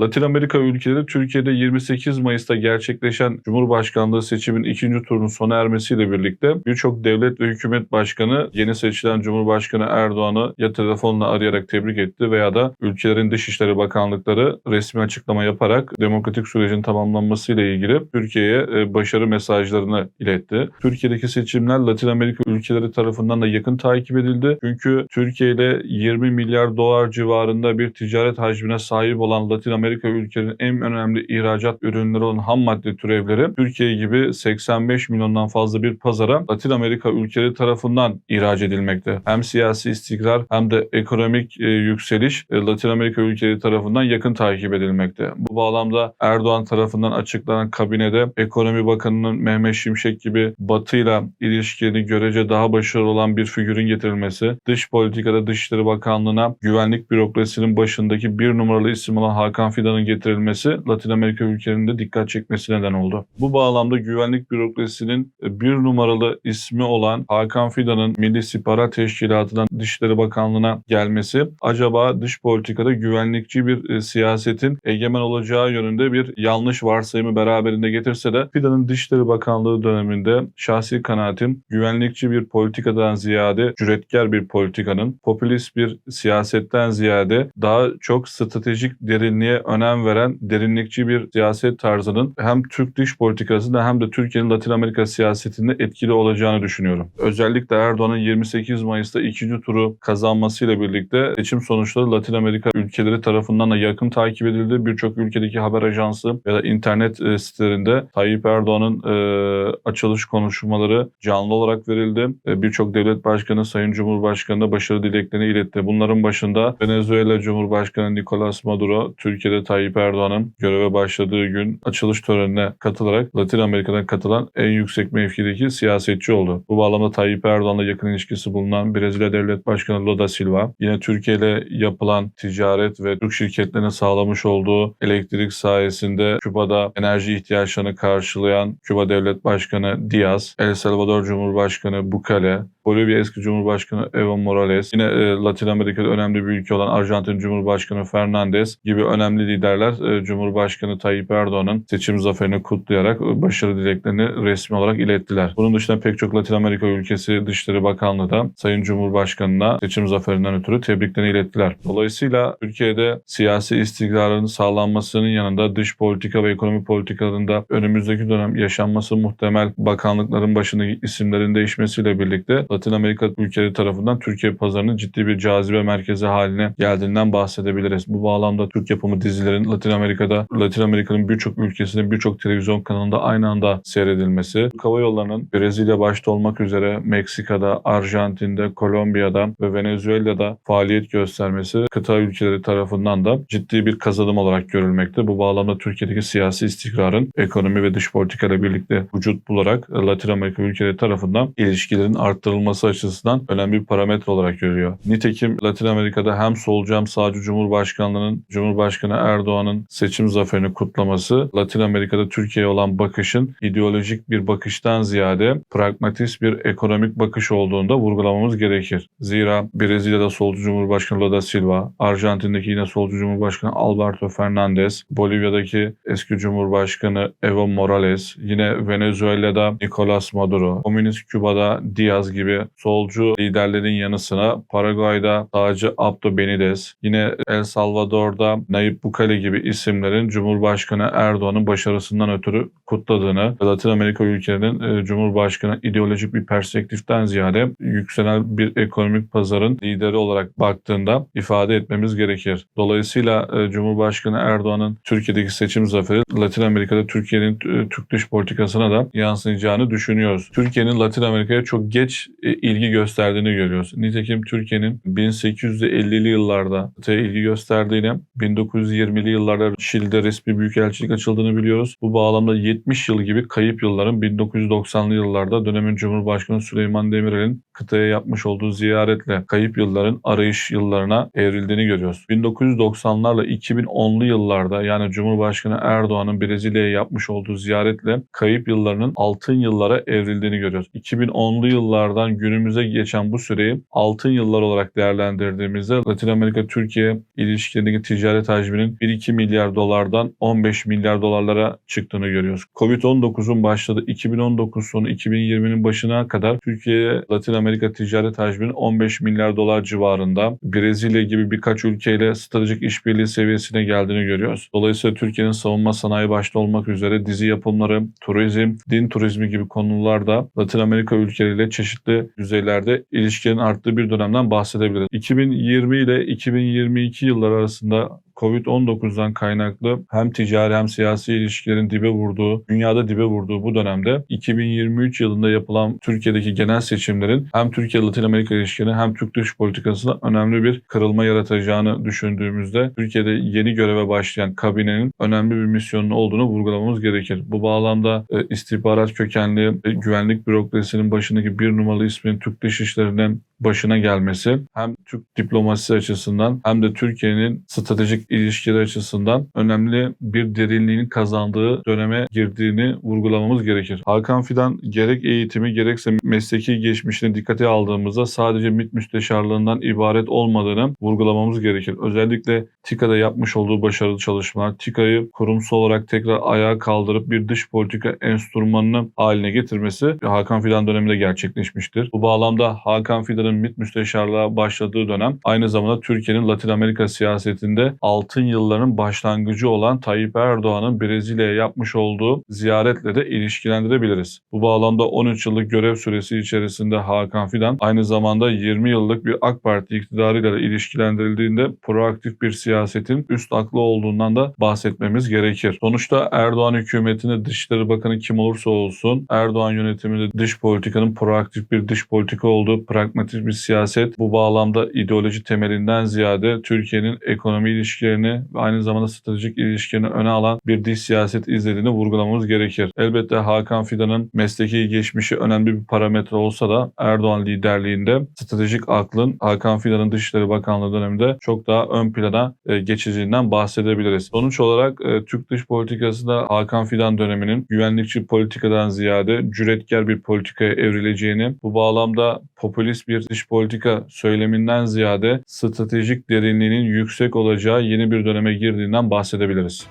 Latin Amerika ülkeleri Türkiye'de 28 Mayıs'ta gerçekleşen Cumhurbaşkanlığı seçimin ikinci turunun sona ermesiyle birlikte birçok devlet ve hükümet başkanı yeni seçilen Cumhurbaşkanı Erdoğan'ı ya telefonla arayarak tebrik etti veya da ülkelerin Dışişleri Bakanlıkları resmi açıklama yaparak demokratik sürecin tamamlanmasıyla ilgili Türkiye'ye e, başarı mesajlarını iletti. Türkiye'deki seçimler Latin Amerika ülkeleri tarafından da yakın takip edildi. Çünkü Türkiye ile 20 milyar dolar civarında bir ticaret hacmine sahip olan Latin Amerika ülkelerinin en önemli ihracat ürünleri olan ham madde türevleri Türkiye gibi 85 milyondan fazla bir pazara Latin Amerika ülkeleri tarafından ihraç edilmekte. Hem siyasi istikrar hem de ekonomik e, yükseliş e, Latin Amerika ülkeleri tarafından yakın takip edilmekte. Bu bağlamda Erdoğan tarafından açıklanan kabinede Ekonomi Bakanı'nın Mehmet Şimşek gibi Batı ile ilişkilerini görece daha başarılı olan bir figürün getirilmesi, dış politikada Dışişleri Bakanlığı'na güvenlik bürokrasinin başındaki bir numaralı isim olan Hakan Fidan'ın getirilmesi Latin Amerika ülkelerinde dikkat çekmesi neden oldu. Bu bağlamda güvenlik bürokrasisinin bir numaralı ismi olan Hakan Fidan'ın Milli İstihbarat Teşkilatı'ndan Dışişleri Bakanlığı'na gelmesi acaba dış politikada güvenlikçi bir e, siyasetin egemen olacağı yönünde bir yanlış varsayımı beraberinde getirse de Fidan'ın Dışişleri Bakanlığı döneminde şahsi kanaatim güvenlikçi bir politikadan ziyade cüretkar bir politikanın, popülist bir siyasetten ziyade daha çok stratejik derinliğe önem veren derinlikçi bir siyaset tarzının hem Türk dış politikasında hem de Türkiye'nin Latin Amerika siyasetinde etkili olacağını düşünüyorum. Özellikle Erdoğan'ın 28 Mayıs'ta ikinci turu kazanmasıyla birlikte seçim sonuçları Latin Amerika ülkeleri tarafından da yakın takip edildi. Birçok ülkedeki haber ajansı ya da internet e, sitelerinde Tayyip Erdoğan'ın e, açılış konuşmaları canlı olarak verildi. E, Birçok devlet başkanı Sayın Cumhurbaşkanı'na başarı dileklerini iletti. Bunların başında Venezuela Cumhurbaşkanı Nicolas Maduro, Türkiye'de Tayyip Erdoğan'ın göreve başladığı gün açılış törenine katılarak Latin Amerika'dan katılan en yüksek mevkideki siyasetçi oldu. Bu bağlamda Tayyip Erdoğan'la yakın ilişkisi bulunan Brezilya Devlet Başkanı Lula da Silva, yine Türkiye ile yapılan ticaret ve Türk şirketlerine sağlamış olduğu elektrik sayesinde Küba'da enerji ihtiyaçlarını karşılayan Küba Devlet Başkanı Diaz, El Salvador Cumhurbaşkanı Bukele, Bolivya eski Cumhurbaşkanı Evo Morales, yine e, Latin Amerika'da önemli bir ülke olan Arjantin Cumhurbaşkanı Fernandez gibi önemli liderler e, Cumhurbaşkanı Tayyip Erdoğan'ın seçim zaferini kutlayarak e, başarı dileklerini resmi olarak ilettiler. Bunun dışında pek çok Latin Amerika ülkesi Dışişleri Bakanlığı da Sayın Cumhurbaşkanı'na seçim zaferinden ötürü tebriklerini ilettiler. Dolayısıyla Türkiye'de siyasi istikrarın sağlanmasının yanında dış politika ve ekonomi politikalarında önümüzdeki dönem yaşanması muhtemel bakanlıkların başındaki isimlerin değişmesiyle birlikte Latin Amerika ülkeleri tarafından Türkiye pazarının ciddi bir cazibe merkezi haline geldiğinden bahsedebiliriz. Bu bağlamda Türk yapımı dizilerin Latin Amerika'da, Latin Amerika'nın birçok ülkesinde birçok televizyon kanalında aynı anda seyredilmesi, Hava Yolları'nın Brezilya başta olmak üzere Meksika'da, Arjantin'de, Kolombiya'da ve Venezuela'da faaliyet göstermesi kıta ülkeleri tarafından da ciddi bir kazanım olarak görülmekte. Bu bağlamda Türkiye'deki siyasi istikrarın ekonomi ve dış politika ile birlikte vücut bularak Latin Amerika ülkeleri tarafından ilişkilerin arttırılması açısından önemli bir parametre olarak görüyor. Nitekim Latin Amerika'da hem solcu hem sağcı Cumhurbaşkanlığının Cumhurbaşkanı Erdoğan'ın seçim zaferini kutlaması Latin Amerika'da Türkiye'ye olan bakışın ideolojik bir bakıştan ziyade pragmatist bir ekonomik bakış olduğunda vurgulamamız gerekir. Zira Brezilya'da solcu Cumhurbaşkanı Lula da Silva, Arjantin'deki yine solcu Cumhurbaşkanı Alberto Fernandez, Bolivya'daki eski Cumhurbaşkanı Evo Morales, yine Venezuela'da Nicolas Maduro, Komünist Küba'da Diaz gibi solcu liderlerin yanı sıra Paraguay'da sağcı Abdo Benitez, yine El Salvador'da Nayib Bukele gibi isimlerin Cumhurbaşkanı Erdoğan'ın başarısından ötürü kutladığını Latin Amerika ülkelerinin e, Cumhurbaşkanı ideolojik bir perspektiften ziyade yükselen bir ekonomik pazarın lideri olarak baktığında ifade etmemiz gerekir. Dolayısıyla e, Cumhurbaşkanı Erdoğan'ın Türkiye'deki seçim zaferi Latin Amerika'da Türkiye'nin e, Türk dış politikasına da yansıyacağını düşünüyoruz. Türkiye'nin Latin Amerika'ya çok geç ilgi gösterdiğini görüyoruz. Nitekim Türkiye'nin 1850'li yıllarda ilgi gösterdiğini, 1920'li yıllarda Şili'de resmi büyükelçilik açıldığını biliyoruz. Bu bağlamda 70 yıl gibi kayıp yılların 1990'lı yıllarda dönemin Cumhurbaşkanı Süleyman Demirel'in kıtaya yapmış olduğu ziyaretle kayıp yılların arayış yıllarına evrildiğini görüyoruz. 1990'larla 2010'lu yıllarda yani Cumhurbaşkanı Erdoğan'ın Brezilya'ya yapmış olduğu ziyaretle kayıp yıllarının altın yıllara evrildiğini görüyoruz. 2010'lu yıllardan günümüze geçen bu süreyi altın yıllar olarak değerlendirdiğimizde Latin Amerika-Türkiye ilişkilerindeki ticaret hacminin bütçelerinin 1-2 milyar dolardan 15 milyar dolarlara çıktığını görüyoruz. Covid-19'un başladığı 2019 sonu 2020'nin başına kadar Türkiye'ye Latin Amerika ticaret hacminin 15 milyar dolar civarında Brezilya gibi birkaç ülkeyle stratejik işbirliği seviyesine geldiğini görüyoruz. Dolayısıyla Türkiye'nin savunma sanayi başta olmak üzere dizi yapımları, turizm, din turizmi gibi konularda Latin Amerika ülkeleriyle çeşitli düzeylerde ilişkilerin arttığı bir dönemden bahsedebiliriz. 2020 ile 2022 yıllar arasında Covid-19'dan kaynaklı hem ticari hem siyasi ilişkilerin dibe vurduğu, dünyada dibe vurduğu bu dönemde 2023 yılında yapılan Türkiye'deki genel seçimlerin hem Türkiye-Latin Amerika ilişkilerine hem Türk dış politikasında önemli bir kırılma yaratacağını düşündüğümüzde Türkiye'de yeni göreve başlayan kabinenin önemli bir misyonun olduğunu vurgulamamız gerekir. Bu bağlamda e, istihbarat kökenli e, güvenlik bürokrasisinin başındaki bir numaralı ismin Türk dış işlerinden başına gelmesi hem Türk diplomasisi açısından hem de Türkiye'nin stratejik ilişkileri açısından önemli bir derinliğini kazandığı döneme girdiğini vurgulamamız gerekir. Hakan Fidan gerek eğitimi gerekse mesleki geçmişini dikkate aldığımızda sadece MİT müsteşarlığından ibaret olmadığını vurgulamamız gerekir. Özellikle TİKA'da yapmış olduğu başarılı çalışmalar, TİKA'yı kurumsal olarak tekrar ayağa kaldırıp bir dış politika enstrümanını haline getirmesi Hakan Fidan döneminde gerçekleşmiştir. Bu bağlamda Hakan Fidan'ın MİT müsteşarlığa başladığı dönem aynı zamanda Türkiye'nin Latin Amerika siyasetinde altın yılların başlangıcı olan Tayyip Erdoğan'ın Brezilya'ya yapmış olduğu ziyaretle de ilişkilendirebiliriz. Bu bağlamda 13 yıllık görev süresi içerisinde Hakan Fidan aynı zamanda 20 yıllık bir AK Parti iktidarıyla da ilişkilendirildiğinde proaktif bir siyasetin üst aklı olduğundan da bahsetmemiz gerekir. Sonuçta Erdoğan hükümetinde Dışişleri Bakanı kim olursa olsun Erdoğan yönetiminde dış politikanın proaktif bir dış politika olduğu pragmatik bir siyaset bu bağlamda ideoloji temelinden ziyade Türkiye'nin ekonomi ilişkilerini ve aynı zamanda stratejik ilişkilerini öne alan bir dış siyaset izlediğini vurgulamamız gerekir. Elbette Hakan Fidan'ın mesleki geçmişi önemli bir parametre olsa da Erdoğan liderliğinde stratejik aklın Hakan Fidan'ın Dışişleri Bakanlığı döneminde çok daha ön plana e, geçeceğinden bahsedebiliriz. Sonuç olarak e, Türk dış politikasında Hakan Fidan döneminin güvenlikçi politikadan ziyade cüretkar bir politikaya evrileceğini, bu bağlamda popülist bir dış politika söyleminden ziyade stratejik derinliğinin yüksek olacağı yeni bir döneme girdiğinden bahsedebiliriz.